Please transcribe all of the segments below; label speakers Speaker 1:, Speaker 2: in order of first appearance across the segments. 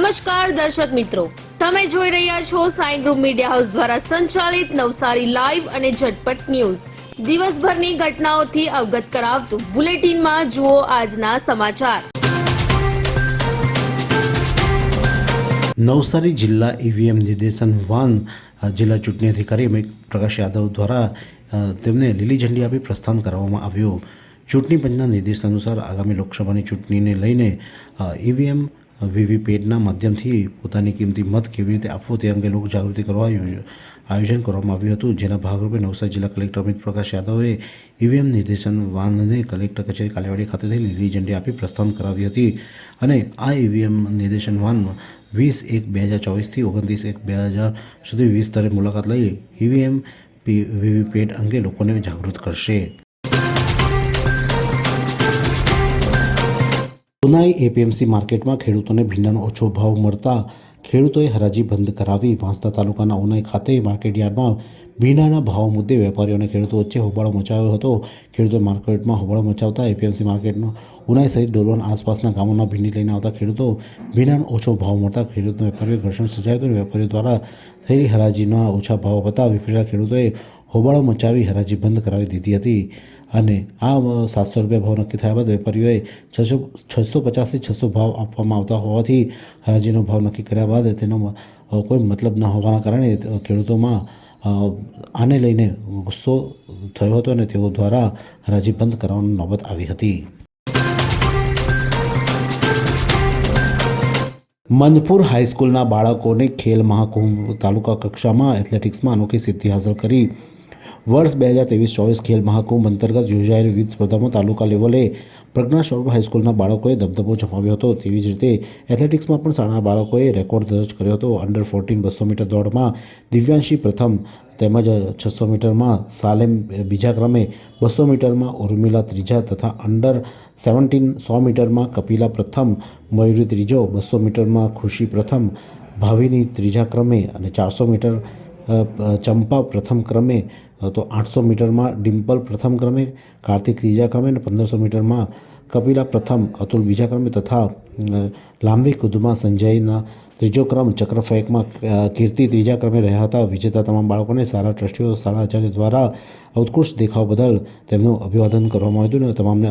Speaker 1: નમસ્કાર દર્શક મિત્રો. તમે જોઈ રહ્યા છો સાઈ ગ્રુપ મીડિયા હાઉસ દ્વારા સંચાલિત નવસારી લાઈવ અને ઝટપટ ન્યૂઝ. દિવસભરની ઘટનાઓથી અવગત કરાવતું બુલેટિનમાં જુઓ આજના સમાચાર.
Speaker 2: નવસારી જિલ્લા ઈવીએમ નિર્દેશન વાન જિલ્લા ચૂંટણી અધિકારી અમિત પ્રકાશ યાદવ દ્વારા તેમને લીલી ઝંડી આપી પ્રસ્થાન કરવામાં આવ્યું. ચૂંટણી પંચના નિર્દેશ અનુસાર આગામી લોકસભાની ચૂંટણીને લઈને ઈવીએમ વીવીપેટના માધ્યમથી પોતાની કિંમતી મત કેવી રીતે આપવો તે અંગે લોકજાગૃતિ કરવા આયોજન કરવામાં આવ્યું હતું, જેના ભાગરૂપે નવસારી જિલ્લા કલેક્ટર અમિત પ્રકાશ યાદવે ઈવીએમ નિર્દેશન વાનને કલેક્ટર કચેરી કાલેવાડી ખાતેથી લીલી ઝંડી આપી પ્રસ્થાન કરાવી હતી અને આ ઈવીએમ નિર્દેશન વાન વીસ એક બે હજાર ચોવીસથી ઓગણત્રીસ એક બે હજાર સુધી વીસ સ્તરે મુલાકાત લઈ ઈવીએમ વીવીપેટ અંગે લોકોને જાગૃત કરશે. ઉનાઈ એપીએમસી માર્કેટમાં ખેડૂતોને ભીંડાનો ઓછો ભાવ મળતા ખેડૂતોએ હરાજી બંધ કરાવી વાંસદા તાલુકાના ઉનાઈ ખાતે માર્કેટયાર્ડમાં ભીંડાના ભાવ મુદ્દે વેપારીઓ અને ખેડૂતો વચ્ચે હોબાળો મચાવ્યો હતો. ખેડૂતોએ માર્કેટમાં હોબાળો મચાવતા એપીએમસી માર્કેટમાં ઉનાઈ સહિત ડોલવણ આસપાસના ગામોના ભીંડી લઈને આવતા ખેડૂતો ભીંડાનો ઓછો ભાવ મળતા ખેડૂતો વેપારીઓ ઘર્ષણ સર્જાયું હતું વેપારીઓ દ્વારા થયેલી હરાજીના ઓછા ભાવ હતા વિફરેલા ખેડૂતોએ હોબાળો મચાવી હરાજી બંધ કરાવી દીધી હતી અને આ સાતસો રૂપિયા ભાવ નક્કી થયા બાદ વેપારીઓએ છસો છસો પચાસથી છસો ભાવ આપવામાં આવતા હોવાથી હરાજીનો ભાવ નક્કી કર્યા બાદ તેનો કોઈ મતલબ ન હોવાના કારણે ખેડૂતોમાં આને લઈને ગુસ્સો થયો હતો અને તેઓ દ્વારા હરાજી બંધ કરવાની નોબત આવી હતી. મંદપુર હાઈસ્કૂલના બાળકોને ખેલ મહાકુંભ તાલુકા કક્ષામાં એથ્લેટિક્સમાં અનોખી સિદ્ધિ હાંસલ કરી વર્ષ બે હજાર ત્રેવીસ ચોવીસ ખેલ મહાકુંભ અંતર્ગત યોજાયેલી વિવિધ સ્પર્ધામાં તાલુકા લેવલે પ્રજ્ઞા સ્વરૂપ હાઈસ્કૂલના બાળકોએ દબદબો જમાવ્યો હતો. તેવી જ રીતે એથ્લેટિક્સમાં પણ શાળાના બાળકોએ રેકોર્ડ દર્જ કર્યો હતો. અંડર ફોર્ટીન બસો મીટર દોડમાં દિવ્યાંશી પ્રથમ તેમજ છસો મીટરમાં સાલેમ બીજા ક્રમે બસો મીટરમાં ઉર્મિલા ત્રીજા તથા અંડર સેવન્ટીન સો મીટરમાં કપિલા પ્રથમ, મયુરી ત્રીજો, બસો મીટરમાં ખુશી પ્રથમ, ભાવિની ત્રીજા ક્રમે અને ચારસો મીટર ચંપા પ્રથમ ક્રમે તો આઠસો મીટરમાં ડિમ્પલ પ્રથમ ક્રમે, કાર્તિક ત્રીજા ક્રમે અને પંદરસો મીટરમાં કપિલા પ્રથમ, અતુલ બીજા ક્રમે તથા લાંબી કૂદમાં સંજયના ત્રીજો ક્રમ ચક્ર ફેંકમાં કીર્તિ ત્રીજા ક્રમે રહ્યા હતા. વિજેતા તમામ બાળકોને સારા ટ્રસ્ટીઓ શાળા આચાર્ય દ્વારા ઉત્કૃષ્ટ દેખાવ બદલ તેમનું અભિવાદન કરવામાં આવ્યું અને તમામને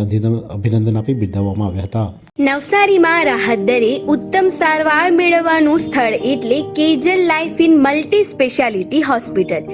Speaker 2: અભિનંદન આપી બિરદાવવામાં આવ્યા હતા.
Speaker 3: નવસારીમાં રાહત દરે ઉત્તમ સારવાર મેળવવાનું સ્થળ એટલે Kejal life in multi speciality hospital.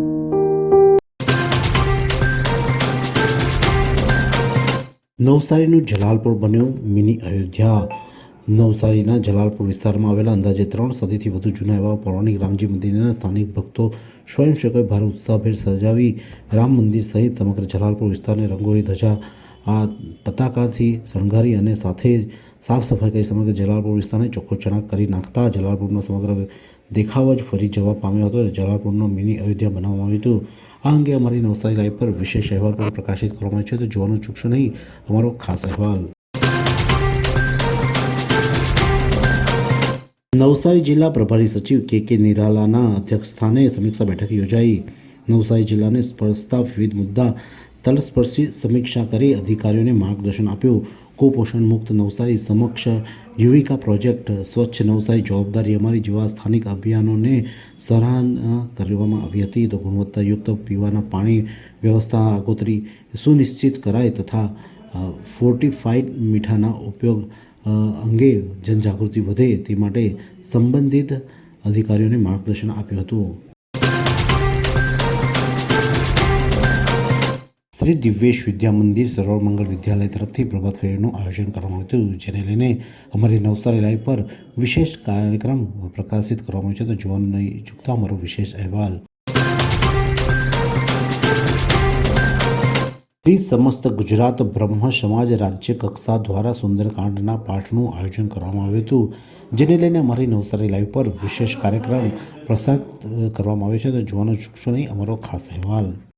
Speaker 2: નવસારીનું Jalalpur બન્યું મિની અયોધ્યા. નવસારીના જલાલપુર વિસ્તારમાં આવેલા અંદાજે ત્રણ સદીથી વધુ જૂના એવા પૌરાણિક રામજી મંદિરના સ્થાનિક ભક્તો સ્વયંસેવકોએ ભારે ઉત્સાહભેર સજાવી રામ મંદિર સહિત સમગ્ર જલાલપુર વિસ્તારને રંગોળી ધજા આ પતાકાથી શણગારી અને સાથે જ સાફ સફાઈ કરી સમગ્ર જલાલપુર વિસ્તારને ચોખ્ખો ચણાક કરી નાખતા જલાલપુરનો સમગ્ર દેખાવ જ ફરી જવા પામ્યો હતો. જલાલપુરનો મિની અયોધ્યા બનાવવામાં આવ્યું હતું. આ અંગે અમારી નવસારી લાઈવ પર વિશેષ અહેવાલ પણ પ્રકાશિત કરવામાં આવ્યો છે. તો જોવાનું ચૂકશો નહીં, અમારો ખાસ અહેવાલ. નવસારી જિલ્લા પ્રભારી સચિવ કે કે નિરાલાના અધ્યક્ષસ્થાને સમીક્ષા બેઠક યોજાઈ. નવસારી જિલ્લાને સ્પર્શતા વિવિધ મુદ્દા તલસ્પર્શી સમીક્ષા કરી અધિકારીઓને માર્ગદર્શન આપ્યું. કુપોષણ મુક્ત નવસારી સમક્ષ યુવિકા પ્રોજેક્ટ, સ્વચ્છ નવસારી જવાબદારી અમારી જેવા સ્થાનિક અભિયાનોને સરાહના કરવામાં આવી હતી. તો ગુણવત્તાયુક્ત પીવાના પાણી વ્યવસ્થા આગોતરી સુનિશ્ચિત કરાય તથા ફોર્ટિફાઈડ મીઠાના ઉપયોગ અંગે જનજાગૃતિ વધે તે માટે સંબંધિત અધિકારીઓને માર્ગદર્શન આપ્યું હતું. શ્રી દિવ્યેશ વિદ્યા મંદિર સરોવર મંગલ વિદ્યાલય તરફથી પ્રભાત ફેરીનું આયોજન કરવામાં આવ્યું હતું. જેને લઈને અમારી નવસારી લાઈવ પર વિશેષ કાર્યક્રમ પ્રકાશિત કરવામાં આવ્યો છે. તો જોવાનું નહીં ચૂકતા અમારો વિશેષ અહેવાલ. શ્રી સમસ્ત ગુજરાત બ્રહ્મ સમાજ રાજ્ય કક્ષા દ્વારા સુંદરકાંડના પાઠનું આયોજન કરવામાં આવ્યું હતું. જેને લઈને અમારી નવસારી લાઈવ પર વિશેષ કાર્યક્રમ પ્રસાદ કરવામાં આવ્યો છે. તો જોવાનું ચૂકશો નહીં, અમારો ખાસ અહેવાલ.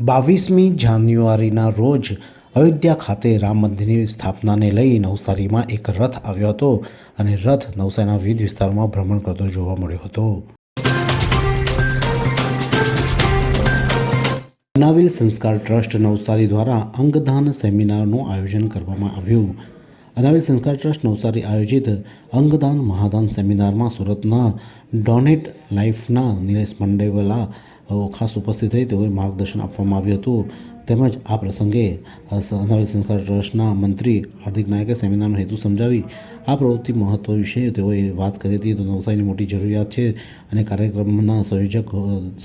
Speaker 2: બાવીસમી જાન્યુઆરીના રોજ અયોધ્યા ખાતે રામ મંદિરની સ્થાપનાને લઈ નવસારીમાં એક રથ આવ્યો હતો અને રથ નવસારીના વિવિધ વિસ્તારોમાં ભ્રમણ કરતો જોવા મળ્યો હતો. અનાવિલ સંસ્કાર ટ્રસ્ટ નવસારી દ્વારા અંગદાન સેમિનારનું આયોજન કરવામાં આવ્યું. અનાવિલ સંસ્કાર ટ્રસ્ટ નવસારી આયોજિત અંગદાન મહાદાન સેમિનારમાં સુરતના ડોનેટ લાઈફના નિલેશ મંડેવાલા ખાસ ઉપસ્થિત રહી તેઓએ માર્ગદર્શન આપવામાં આવ્યું હતું. તેમજ આ પ્રસંગે અ, સંસ્કાર ટ્રસ્ટના મંત્રી હાર્દિક નાયકે સેમિનારનો હેતુ સમજાવી આ પ્રવૃત્તિ મહત્વ વિશે તેઓએ વાત કરી હતી. તો નવસારીની મોટી જરૂરિયાત છે અને કાર્યક્રમના સંયોજક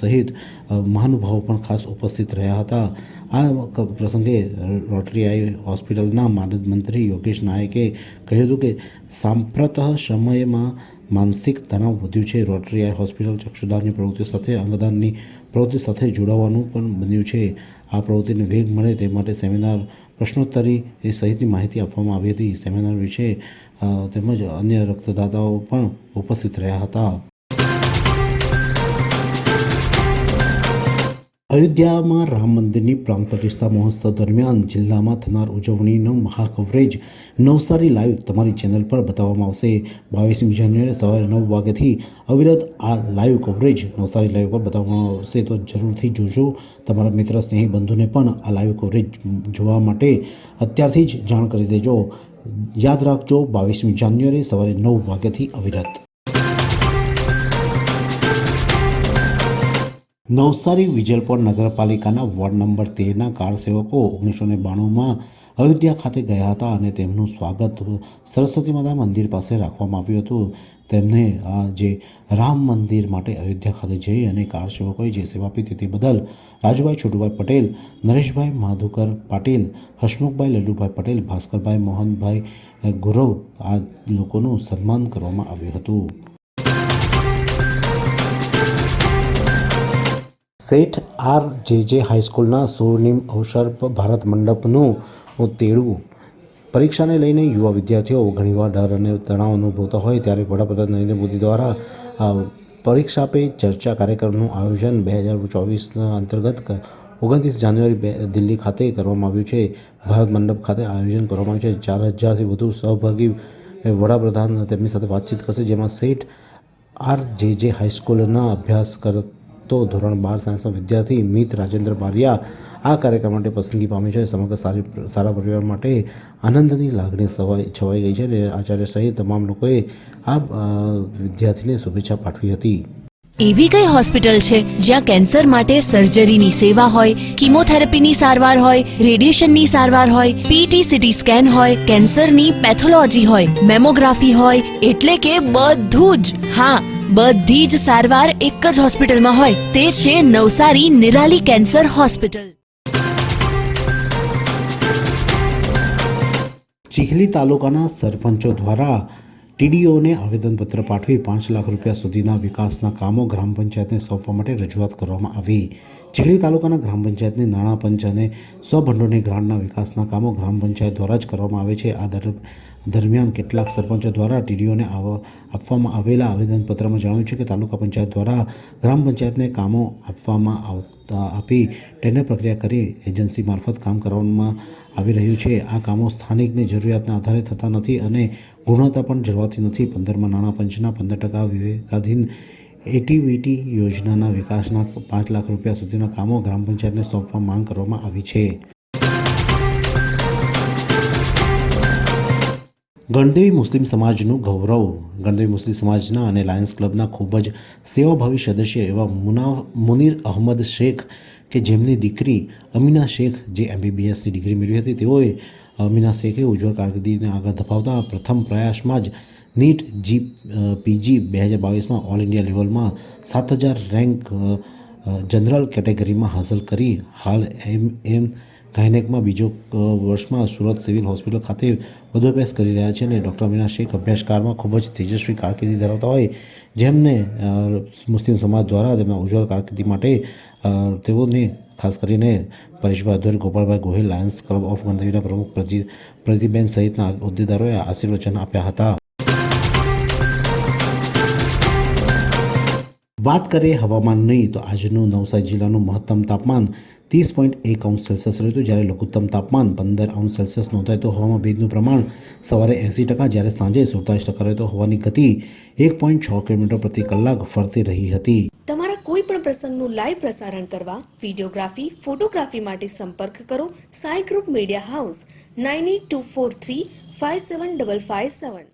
Speaker 2: સહિત મહાનુભાવો પણ ખાસ ઉપસ્થિત રહ્યા હતા. આ પ્રસંગે રોટરી આઈ હોસ્પિટલના માનદ મંત્રી યોગેશ નાયકે કહ્યું હતું કે સાંપ્રત સમયમાં માનસિક તણાવ વધ્યું છે. રોટરી આઈ હોસ્પિટલ ચક્ષુદાનની પ્રવૃત્તિઓ સાથે અંગદાનની પ્રવૃત્તિ સાથે જોડાવાનું પણ બન્યું છે. આ પ્રવૃત્તિને વેગ મળે તે માટે સેમિનાર પ્રશ્નોત્તરી એ સહિતની માહિતી આપવામાં આવી હતી. સેમિનાર વિશે તેમજ અન્ય રક્તદાતાઓ પણ ઉપસ્થિત રહ્યા હતા. અયોધ્યામાં રામ મંદિરની પ્રાંત પ્રતિષ્ઠા મહોત્સવ દરમિયાન જિલ્લામાં થનાર ઉજવણીનો મહાકવરેજ નવસારી લાઈવ તમારી ચેનલ પર બતાવવામાં આવશે. બાવીસમી જાન્યુઆરી સવારે નવ વાગ્યાથી અવિરત આ લાઈવ કવરેજ નવસારી લાઈવ પર બતાવવામાં આવશે. તો જરૂરથી જોજો. તમારા મિત્ર, સ્નેહી બંધુને પણ આ લાઈવ કવરેજ જોવા માટે અત્યારથી જ જાણ કરી દેજો. યાદ રાખજો, બાવીસમી જાન્યુઆરી સવારે નવ વાગ્યાથી અવિરત. નવસારી વિજલપોર નગરપાલિકાના વોર્ડ નંબર તેરના કાર સેવકો ઓગણીસો ને બાણુંમાં અયોધ્યા ખાતે ગયા હતા અને તેમનું સ્વાગત સરસ્વતી માતા મંદિર પાસે રાખવામાં આવ્યું હતું. તેમને આ જે રામ મંદિર માટે અયોધ્યા ખાતે જઈ અને કાર સેવકોએ જે સેવા આપી તે બદલ રાજુભાઈ છોટુભાઈ પટેલ, નરેશભાઈ માધુકર પાટીલ, હસમુખભાઈ લલ્લુભાઈ પટેલ, ભાસ્કરભાઈ મોહનભાઈ ગુરવ આ લોકોનું સન્માન કરવામાં આવ્યું હતું. શેઠ આર જે જે હાઈસ્કૂલના સ્વર્ણિમ અવસર પર ભારત મંડપનું તેડું પરીક્ષાને લઈને યુવા વિદ્યાર્થીઓ ઘણીવાર ડર અને તણાવ અનુભવતા હોય ત્યારે વડાપ્રધાન નરેન્દ્ર મોદી દ્વારા પરીક્ષા પે ચર્ચા કાર્યક્રમનું આયોજન બે હજાર ચોવીસના અંતર્ગત ઓગણત્રીસ જાન્યુઆરી બે દિલ્હી ખાતે કરવામાં આવ્યું છે. ભારત મંડપ ખાતે આયોજન કરવામાં આવ્યું છે. ચાર હજારથી વધુ સહભાગી વડાપ્રધાન તેમની સાથે વાતચીત કરશે, જેમાં સેઠ આર જે જે હાઈસ્કૂલના અભ્યાસ કરતો ધોરણ બાર સાયન્સના વિદ્યાર્થી મિત રાજેન્દ્ર બારિયા આ કાર્યક્રમ માટે પસંદગી પામી છે. સમગ્ર સારી સારા પરિવાર માટે આનંદની લાગણી સવાઈ છવાઈ ગઈ છે અને આચાર્ય સહિત તમામ લોકોએ આ વિદ્યાર્થીને શુભેચ્છા પાઠવી હતી.
Speaker 4: એવી કઈ હોસ્પિટલ છે જ્યાં કેન્સર માટે સર્જરીની સેવા હોય, કિમોથેરાપીની સારવાર હોય, રેડિયેશનની સારવાર હોય પીટી સીટી સ્કેન હોય, કેન્સરની પેથોલોજી હોય, મેમોગ્રાફી હોય, એટલે કે બધું જ. હા બધી જ સારવાર એક જ હોસ્પિટલમાં હોય. તે છે નવસારી નિરાલી કેન્સર હોસ્પિટલ.
Speaker 2: ચીખલી તાલુકાના સરપંચો દ્વારા ટીડીઓને આવેદનપત્ર પાઠવી પાંચ લાખ રૂપિયા સુધીના વિકાસના કામો ગ્રામ પંચાયતને સોંપવા માટે રજૂઆત કરવામાં આવી. ચીખલી તાલુકાના ગ્રામ પંચાયતની નાણાં પંચ અને સ્વભંડોળની ગ્રાન્ટના વિકાસના કામો ગ્રામ પંચાયત દ્વારા જ કરવામાં આવે છે. આ દર દરમિયાન કેટલાક સરપંચો દ્વારા ટીડીઓને આપવામાં આવેલા આવેદનપત્રમાં જણાવ્યું છે કે તાલુકા પંચાયત દ્વારા ગ્રામ પંચાયતને કામો આપવામાં આવતા આપી ટેન્ડર પ્રક્રિયા કરી એજન્સી મારફત કામ કરવામાં આવી રહ્યું છે. આ કામો સ્થાનિકની જરૂરિયાતના આધારે થતા નથી અને ગુણવત્તા પણ જળવાતી નથી. પંદરમાં નાણાં પંચના પંદર ટકા વિવેકાધીન એટીવીટી યોજનાના વિકાસના પાંચ લાખ રૂપિયા સુધીના કામો ગ્રામ પંચાયતને સોંપવા માંગ કરવામાં આવી છે. ગણદેવી મુસ્લિમ સમાજનું ગૌરવ. ગણદેવી મુસ્લિમ સમાજના અને લાયન્સ ક્લબના ખૂબ જ સેવાભાવી સદસ્ય એવા મુના મુનીર અહમદ શેખ કે જેમની દીકરી અમીના શેખ, જે એમબીબીએસની ડિગ્રી મેળવી હતી, તેઓએ અમીના શેખે ઉજ્જવળ કારકિર્દીને આગળ ધપાવતા પ્રથમ પ્રયાસમાં જ નીટ જી પીજી બે હજાર બાવીસમાં ઓલ ઇન્ડિયા લેવલમાં સાત હજાર રેન્ક જનરલ કેટેગરીમાં હાંસલ કરી. હાલ એમ એમ ગાયનેકમાં બીજો વર્ષમાં સુરત સિવિલ હોસ્પિટલ ખાતે વધુ અભ્યાસ કરી રહ્યા છે અને ડૉક્ટર અમીના શેખ અભ્યાસકારમાં ખૂબ જ તેજસ્વી કારકિર્દી ધરાવતા હોય જેમને મુસ્લિમ સમાજ દ્વારા તેમના ઉજ્જવળ કારકિર્દી માટે તેઓને ખાસ કરીને Pareshbhai Adhvari Gopalbhai Gohil lions club of ગણદેવીના પ્રમુખ પ્રતિ પ્રતિબેન સહિતના હોદ્દેદારોએ આશીર્વચન આપ્યા હતા. વાત કરીએ હવામાનની તો આજનું નવસારી જિલ્લાનું મહત્તમ તાપમાન ત્રીસ પોઈન્ટ એક અંશ સેલ્સિયસ રહ્યું હતું. જ્યારે લઘુત્તમ તાપમાન પંદર અંશ સેલ્સિયસ નોંધાયું હતું. હવામાં ભેજનું પ્રમાણ સવારે એંસી ટકા, જ્યારે સાંજે સુડતાલીસ ટકા રહ્યું હતું. હવાની ગતિ એક પોઈન્ટ છ કિલોમીટર પ્રતિ કલાક ફરતી રહી હતી.
Speaker 1: તમારા કોઈ પણ પ્રસંગનું લાઈવ પ્રસારણ કરવા વિડીયોગ્રાફી, ફોટોગ્રાફી માટે સંપર્ક કરો. Sai group media house, nine eight two four three five seven double five seven.